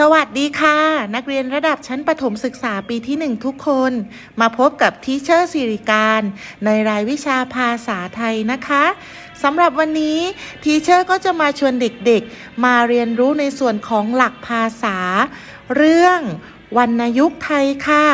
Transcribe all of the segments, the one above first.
สวัสดีค่ะ นักเรียนระดับชั้นประถมศึกษาปีที่ 1 ทุกคน มาพบกับทีเชอร์สิริการ ในรายวิชาภาษาไทยนะคะสำหรับวันนี้ทีเชอร์ก็จะมาชวนเด็กๆ มาเรียนรู้ในส่วนของหลักภาษา เรื่อง วรรณยุกต์ไทยค่ะ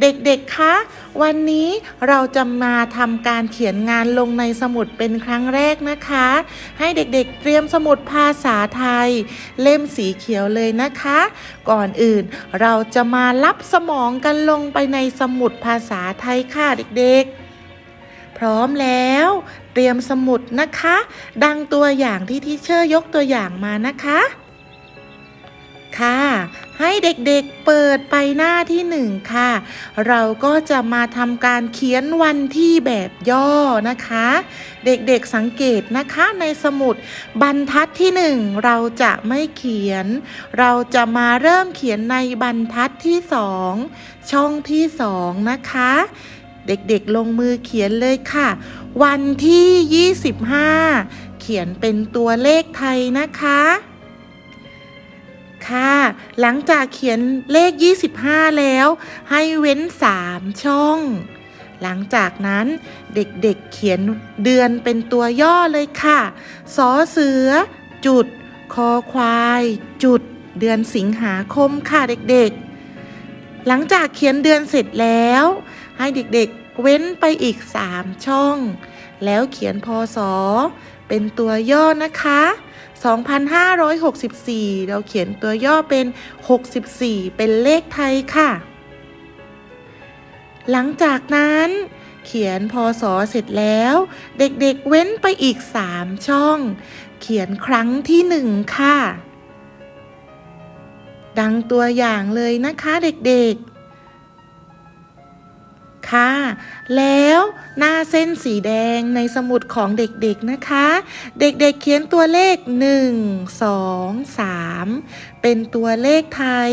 เด็กๆ คะ วันนี้เราจะมาทำการเขียนงานลงในสมุดเป็นครั้งแรกนะคะ ให้เด็กๆ เตรียมสมุดภาษาไทย เล่มสีเขียวเลยนะคะ ก่อนอื่นเราจะมารับสมองกันลงไปในสมุดภาษาไทยค่ะเด็กๆพร้อมแล้วเตรียมสมุดนะคะ ดังตัวอย่างที่ทีเชอร์ยกตัวอย่างมานะคะ ค่ะ ให้เด็กๆเปิดไปหน้าที่หนึ่งค่ะ เราก็จะมาทำการเขียนวันที่แบบย่อนะคะ เด็กๆสังเกตนะคะในสมุดบรรทัดที่หนึ่งเราจะไม่เขียน เราจะมาเริ่มเขียนในบรรทัดที่สองช่องที่สองนะคะ เด็กๆลงมือเขียนเลยค่ะ วันที่ 25 เขียนเป็นตัวเลขไทยนะคะ ค่ะ หลังจากเขียนเลข 25 แล้ว ให้เว้น 3 ช่อง หลังจากนั้นเด็กๆเเขียนเดือนเป็นตัวย่อเลยค่ะ สอเสือ จุด คอควาย จุด เดือนสิงหาคมค่ะเด็กๆ หลังจากเขียนเดือนเสร็จแล้ว ให้เด็กๆเว้นไปอีก 3 ช่อง แล้วเขียนพศเป็นตัวย่อนะคะ 2,564 เราเขียนตัวย่อเป็น 64 เป็นเลขไทยค่ะ หลังจากนั้นเขียนพศเสร็จแล้ว เด็กๆเว้นไปอีก 3 ช่อง เขียนครั้งที่หนึ่งค่ะ ดังตัวอย่างเลยนะคะเด็กๆ ค่ะ แล้วหน้าเส้นสีแดงในสมุดของเด็กๆนะคะ เด็กๆเขียนตัวเลข 1 2 3 เป็นตัวเลขไทย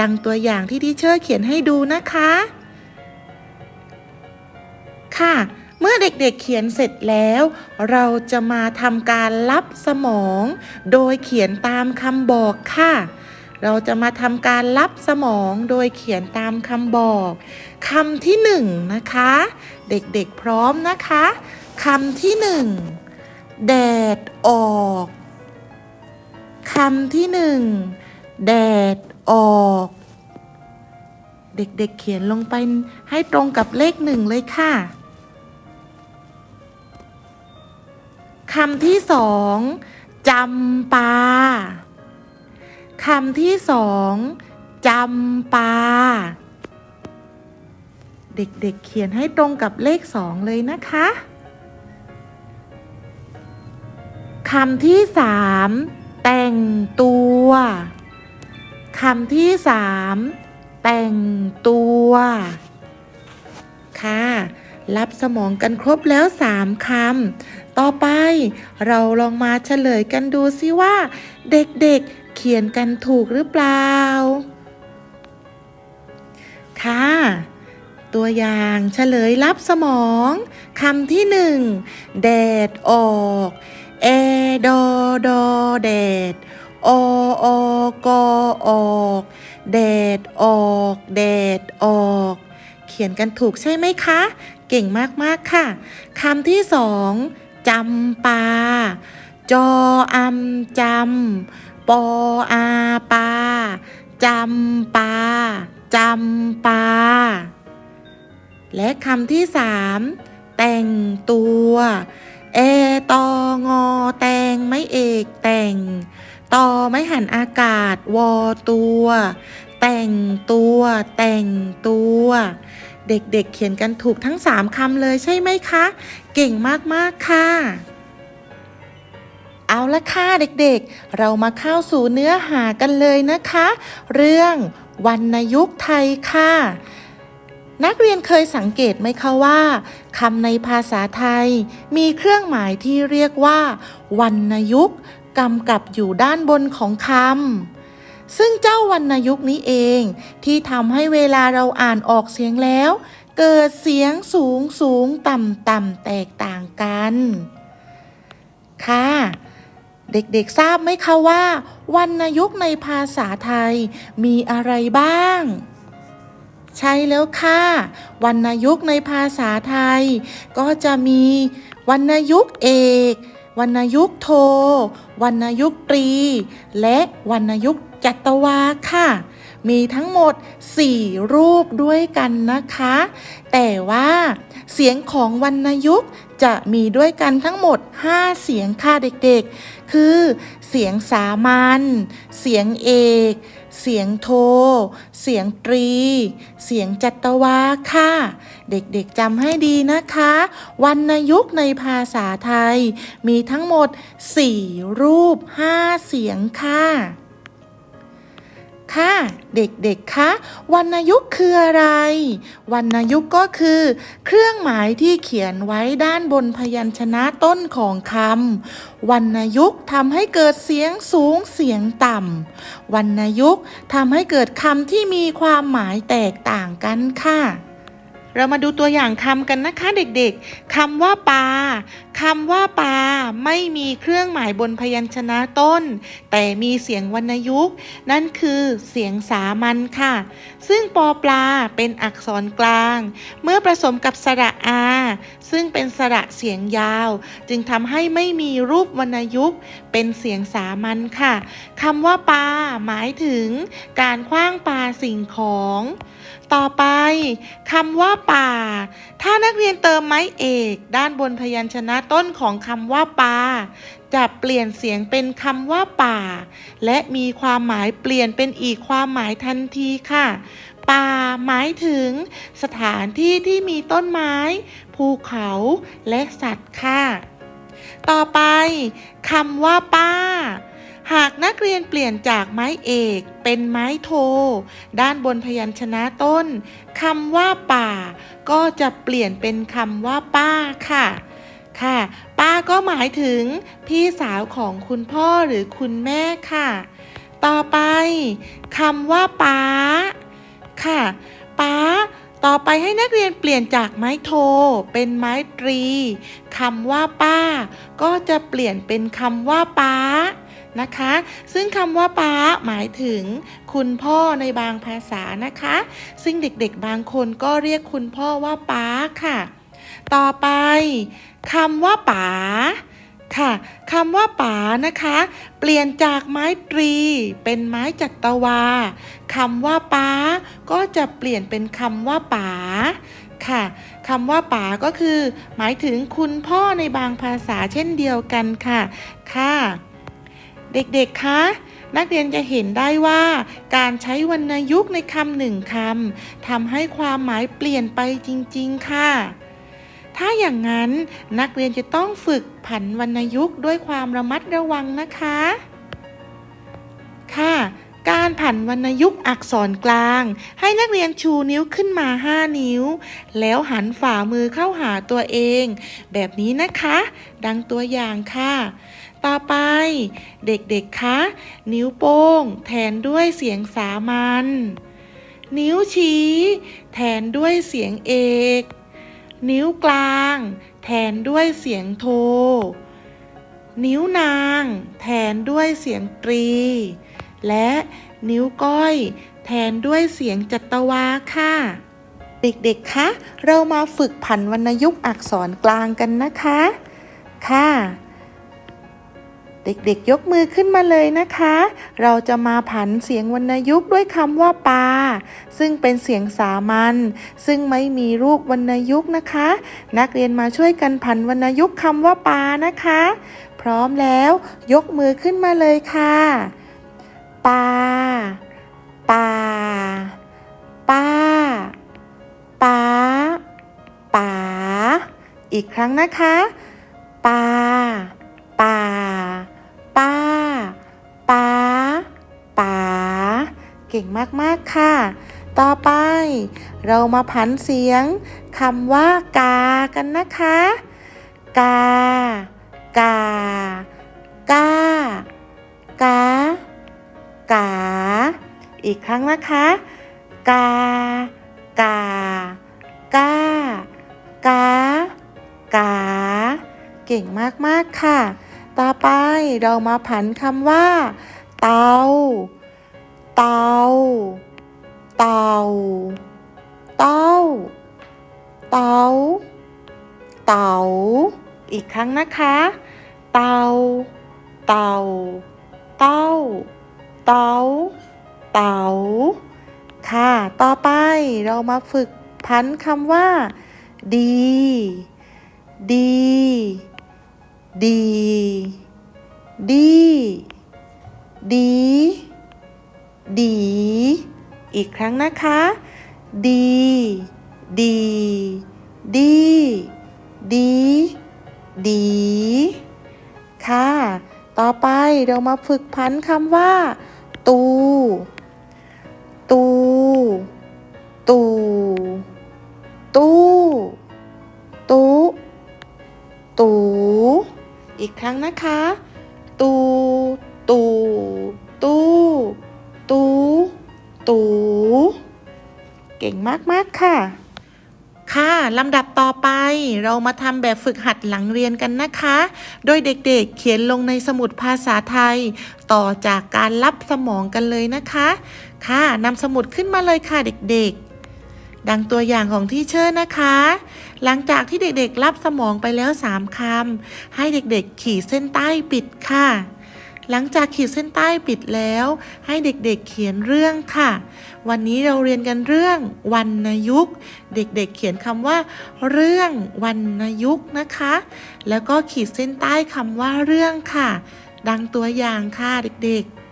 ดังตัวอย่างที่ทีเชอร์เขียนให้ดูนะคะ ค่ะเมื่อเด็กๆเขียนเสร็จแล้ว เราจะมาทำการรับสมอง โดยเขียนตามคำบอกค่ะ เราจะมาทำการรับสมองโดยเขียนตามคำบอกคำที่หนึ่งนะคะ เด็กๆพร้อมนะคะคำที่หนึ่งแดดออกคำที่หนึ่งแดดออก เด็กๆเขียนลงไปให้ตรงกับเลขหนึ่งเลยค่ะคำที่สองจำปา คำที่สองจำปา เด็กๆเเขียนให้ตรงกับเลขสองเลยนะคะคำที่สามแต่งตัวคำที่สามแต่งตัว ค่ะ รับสมองกันครบแล้วสามคำต่อไปเราลองมาเฉลยกันดูซิว่า เด็กๆ เขียนกันถูกหรือเปล่า ค่ะ ตัวอย่างเฉลยรับสมองคำที่หนึ่งแดดออกเอดอดอแดดอออกออกแดดออกแดดออก เขียนกันถูกใช่ไหมคะ เก่งมากๆค่ะคำที่สองจำปาจออำจำ ปออาปาจำปาจำปา และคำที่สามแต่งตัว เอตองอแต่งไม่เอกแต่งตอไม่หันอากาศวอตัว แต่งตัว แต่งตัว เด็กๆเเขียนกันถูกทั้งสามคำเลยใช่ไหมคะ เก่งมาก ๆ ค่ะ เอาละค่ะเด็กๆ เรามาเข้าสู่เนื้อหากันเลยนะคะ เรื่องวรรณยุกต์ไทยค่ะ นักเรียนเคยสังเกตไหมคะว่าคำในภาษาไทย มีเครื่องหมายที่เรียกว่าวรรณยุกต์กำกับอยู่ด้านบนของคำซึ่งเจ้าวรรณยุกต์นี้เอง ที่ทำให้เวลาเราอ่านออกเสียงแล้ว เกิดเสียงสูงสูงต่ำต่ำแตกต่างกัน ค่ะ เด็กๆทราบไหมคะว่า วรรณยุกต์ในภาษาไทยมีอะไรบ้าง ใช่แล้วค่ะวรรณยุกต์ในภาษาไทย ก็จะมีวรรณยุกต์เอกวรรณยุกต์โทวรรณยุกต์ตรี และวรรณยุกต์จัตวาค่ะ มีทั้งหมด 4 รูปด้วยกันนะคะ แต่ว่าเสียงของวรรณยุกต์จะมีด้วยกันทั้งหมด 5 เสียงค่ะเด็กๆ คือเสียงสามัญ เสียงเอก เสียงโท เสียงตรี เสียงจัตวาค่ะ เด็กๆจำให้ดีนะคะ วรรณยุกต์ในภาษาไทย มีทั้งหมด 4 รูป 5 เสียงค่ะ ค่ะ เด็กๆคะวรรณยุกต์คืออะไรวรรณยุกต์ก็คือ เครื่องหมายที่เขียนไว้ด้านบนพยัญชนะต้นของคำวรรณยุกต์ทำให้เกิดเสียงสูงเสียงต่ำวรรณยุกต์ทำให้เกิดคำที่มีความหมายแตกต่างกันค่ะ เรามาดูตัวอย่างคำกันนะคะเด็กๆคำว่าปลาคำว่าปลาไม่มีเครื่องหมายบนพยัญชนะต้น แต่มีเสียงวรรณยุกต์ นั่นคือเสียงสามัญค่ะ ซึ่งปอปลาเป็นอักษรกลาง เมื่อผสมกับสระอา ซึ่งเป็นสระเสียงยาว จึงทำให้ไม่มีรูปวรรณยุกต์ เป็นเสียงสามัญค่ะคำว่าปลาหมายถึงการคว้างปลาสิ่งของ ต่อไปคำว่าป่า ถ้านักเรียนเติมไม้เอก ด้านบนพยัญชนะต้นของคำว่าป่าจะเปลี่ยนเสียงเป็นคำว่าป่า และมีความหมายเปลี่ยนเป็นอีกความหมายทันทีค่ะ ป่าหมายถึง สถานที่ที่มีต้นไม้ ภูเขาและสัตว์ค่ะ ต่อไปคำว่าป้า นักเรียนเปลี่ยนจากไม้เอกเป็นไม้โท ด้านบนพยัญชนะต้นคำว่าป่า ก็จะเปลี่ยนเป็นคำว่าป้าค่ะ ค่ะ ป้าก็หมายถึงพี่สาวของคุณพ่อหรือคุณแม่ค่ะ ต่อไปคำว่าป้า ค่ะป้าต่อไปให้นักเรียนเปลี่ยนจากไม้โท เป็นไม้ตรีคำว่าป้า ก็จะเปลี่ยนเป็นคำว่าป้า นะคะ ซึ่งคำว่าป้าหมายถึงคุณพ่อในบางภาษานะคะ ซึ่งเด็กๆบางคนก็เรียกคุณพ่อว่าป้าค่ะ ต่อไปคำว่าป๋าค่ะคำว่าป๋านะคะ เปลี่ยนจากไม้ตรี เป็นไม้จัตวาคำว่าป้า ก็จะเปลี่ยนเป็นคำว่าป๋าค่ะคำว่าป๋าก็คือ หมายถึงคุณพ่อในบางภาษาเช่นเดียวกันค่ะ ค่ะ เด็กๆ คะ นักเรียนจะเห็นได้ว่า การใช้วรรณยุกต์ในคำหนึ่งคำทำให้ความหมายเปลี่ยนไปจริง ๆ ค่ะ ถ้าอย่างนั้นนักเรียนจะต้องฝึกผันวรรณยุกต์ด้วยความระมัดระวังนะคะ ค่ะ การผันวรรณยุกต์อักษรกลาง ให้นักเรียนชูนิ้วขึ้นมา 5 นิ้ว แล้วหันฝ่ามือเข้าหาตัวเอง แบบนี้นะคะ ดังตัวอย่างค่ะ ต่อไป เด็กๆ คะ นิ้วโป้ง แทนด้วยเสียงสามัญ นิ้วชี้ แทนด้วยเสียงเอก นิ้วกลาง แทนด้วยเสียงโท นิ้วนาง แทนด้วยเสียงตรี และนิ้วก้อย แทนด้วยเสียงจัตวาค่ะเด็กๆ คะ เรามาฝึกผันวรรณยุกต์อักษรกลางกันนะคะ ค่ะ เด็กๆยกมือขึ้นมาเลยนะคะ เราจะมาผันเสียงวรรณยุกต์ด้วยคำว่าปา ซึ่งเป็นเสียงสามัญ ซึ่งไม่มีรูปวรรณยุกต์นะคะ นักเรียนมาช่วยกันผันวรรณยุกต์คำว่าปานะคะ พร้อมแล้วยกมือขึ้นมาเลยค่ะ ปา ปา ป้า ป้า ป๋า อีกครั้งนะคะ ปาป่า ป้าป้าป๋าเก่งมากๆค่ะ ต่อไป เรามาผันเสียงคำว่ากากันนะคะ กากากากากา อีกครั้งนะคะ กากากากากา เก่งมากๆค่ะ ต่อไปเรามาผันคำว่า เตา เตา เตา เตา เตา เตา อีกครั้งนะคะ เตา เตา เตา เตา เตา ค่ะ ต่อไปเรามาฝึกพันคำว่า ดี ดี ดี ดี ดี ดี อีกครั้งนะคะ ดี ดี ดี ดี ดี ค่ะ ต่อไปเรามาฝึกพันคำว่า ตู ตู ตู ตู้ ตูตู อีกครั้งนะคะ ตู ตู ตู ตู ตู เก่งมาก ๆ ค่ะ ค่ะ ลำดับต่อไปเรามาทำแบบฝึกหัดหลังเรียนกันนะคะ โดยเด็กๆเขียนลงในสมุดภาษาไทย ต่อจากการรับสมองกันเลยนะคะ ค่ะนำสมุดขึ้นมาเลยค่ะเด็กๆ ดังตัวอย่างของที่เชอร์นะคะ หลังจากที่เด็กๆรับสมองไปแล้ว 3คำให้เด็กๆขีดเส้นใต้ปิดค่ะ หลังจากขีดเส้นใต้ปิดแล้ว ให้เด็กๆเขียนเรื่องค่ะ วันนี้เราเรียนกันเรื่องวรรณยุกต์ เด็กๆเขียนคำว่า เรื่องวรรณยุกต์นะคะ แล้วก็ขีดเส้นใต้คำว่าเรื่องค่ะ ดังตัวอย่างค่ะเด็กๆ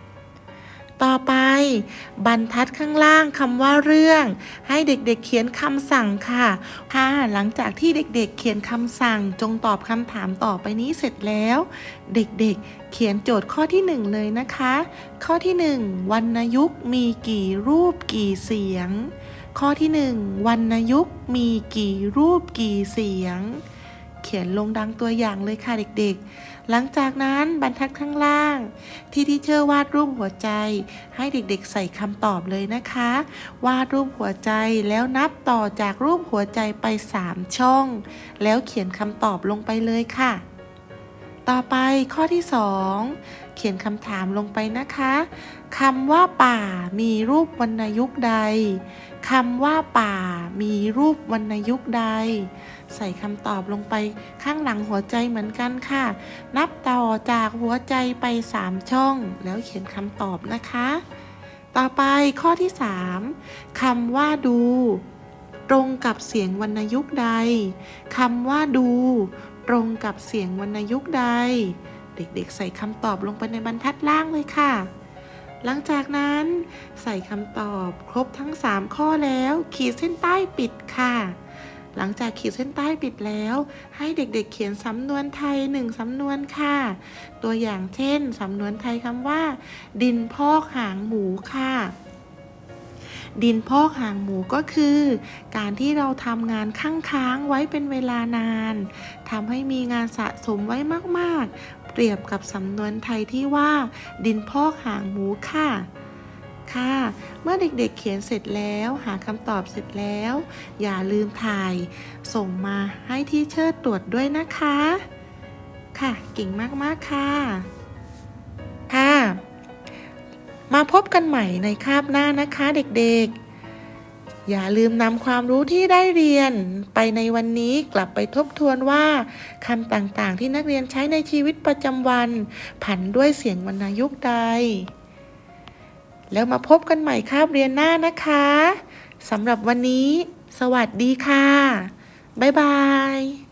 ต่อไป บรรทัดข้างล่างคำว่าเรื่อง ให้เด็กๆเขียนคำสั่งค่ะค่ะ หลังจากที่เด็กๆเขียนคำสั่งจงตอบคำถามต่อไปนี้เสร็จแล้ว เด็กๆ เขียนโจทย์ข้อที่หนึ่งเลยนะคะ ข้อที่หนึ่งวรรณยุกต์มีกี่รูปกี่เสียง ข้อที่หนึ่งวรรณยุกต์มีกี่รูปกี่เสียง เขียนลงดังตัวอย่างเลยค่ะเด็กๆ หลังจากนั้นบรรทัดข้างล่าง ที่ที่เชอร์วาดรูปหัวใจ ให้เด็กๆใส่คำตอบเลยนะคะ วาดรูปหัวใจแล้วนับต่อจากรูปหัวใจไป 3 ช่อง แล้วเขียนคำตอบลงไปเลยค่ะ ต่อไปข้อที่ 2 เขียนคำถามลงไปนะคะคำว่าป่ามีรูปวรรณยุกต์ใดคำว่าป่ามีรูปวรรณยุกต์ใด ใส่คำตอบลงไปข้างหลังหัวใจเหมือนกันค่ะ นับต่อจากหัวใจไป 3 ช่อง แล้วเขียนคำตอบนะคะ ต่อไปข้อที่ 3คำว่าดู ตรงกับเสียงวรรณยุกต์ใดคำว่าดู ตรงกับเสียงวรรณยุกต์ใด เด็กๆ ใส่คำตอบลงไปในบรรทัดล่างเลยค่ะหลังจากนั้นใส่คำตอบครบทั้ง 3 ข้อแล้ว ขีดเส้นใต้ปิดค่ะ หลังจากขีดเส้นใต้ปิดแล้ว ให้เด็กๆเขียนสำนวนไทยหนึ่งสำนวนค่ะ ตัวอย่างเช่นสำนวนไทยคำว่า ดินพอกหางหมูค่ะดินพอกหางหมูก็คือ การที่เราทำงานข้างค้างไว้เป็นเวลานานทำให้มีงานสะสมไว้มากๆ เปรียบกับสำนวนไทยที่ว่า ดินพอกหางหมูค่ะ ค่ะ เมื่อเด็กๆเขียนเสร็จแล้วหาคำตอบเสร็จแล้ว อย่าลืมถ่าย ส่งมาให้ที่เชิดตรวจด้วยนะคะ ค่ะเก่งมากๆค่ะ ค่ะ มาพบกันใหม่ในคาบหน้านะคะเด็กๆ อย่าลืมนำความรู้ที่ได้เรียนไปในวันนี้กลับไปทบทวนว่าคำต่างๆ ที่นักเรียนใช้ในชีวิตประจำวัน ผันด้วยเสียงวรรณยุกต์ใด แล้วมาพบกันใหม่คาบเรียนหน้านะคะสำหรับวันนี้ สวัสดีค่ะ บ๊ายบาย